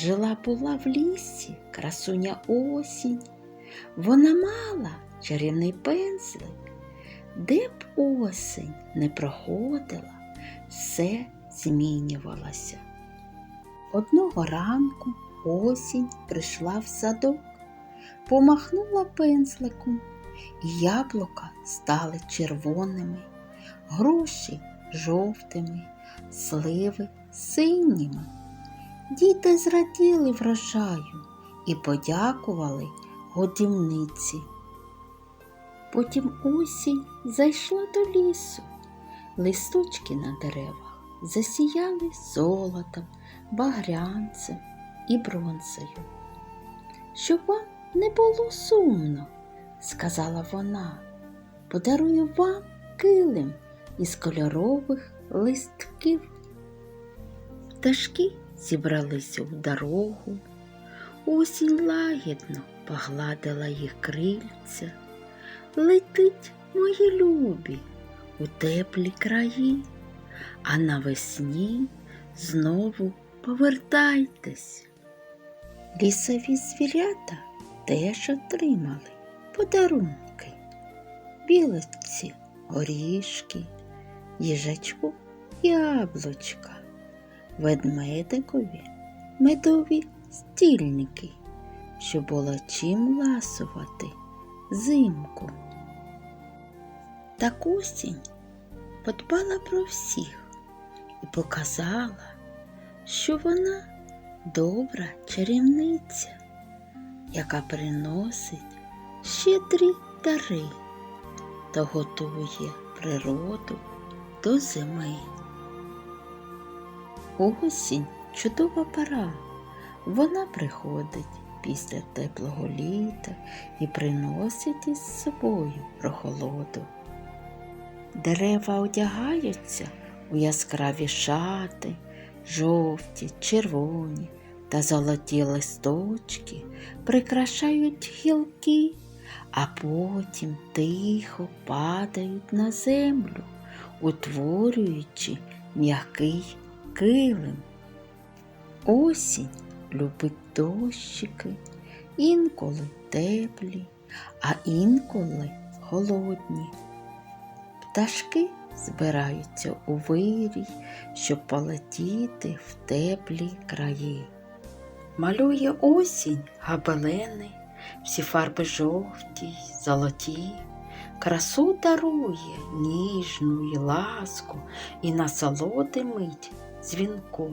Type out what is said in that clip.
Жила була в лісі красуня осінь. Вона мала чарівний пензлик. Де б осень не проходила, все змінювалося. Одного ранку осінь прийшла в садок, помахнула пензликом, і яблука стали червоними, груші жовтими, сливи синіми. Діти зраділи врожаю і подякували годівниці. Потім осінь зайшла до лісу, листочки на деревах засіяли золотом, багрянцем і бронзою. Щоб вам не було сумно, сказала вона, подарую вам килим із кольорових листків. Пташки зібралися в дорогу, осінь лагідно погладила їх крильця. Летить, мої любі, у теплі краї, а навесні знову повертайтесь. Лісові звірята теж отримали подарунки, білочці горішки, їжачку яблучка, ведмедикові медові стільники, що було чим ласувати зимку. Так осінь подбала про всіх і показала, що вона добра чарівниця, яка приносить щедрі дари та готує природу до зими. Осінь чудова пора. Вона приходить після теплого літа і приносить із собою прохолоду. Дерева одягаються у яскраві шати, жовті, червоні та золоті листочки, прикрашають гілки, а потім тихо падають на землю, утворюючи м'який килим. Осінь любить дощики, інколи теплі, а інколи холодні. Пташки збираються у вирій, щоб полетіти в теплі краї. Малює осінь габелени, всі фарби жовті, золоті, красу дарує ніжну і ласку і насолоди мить дзвінку.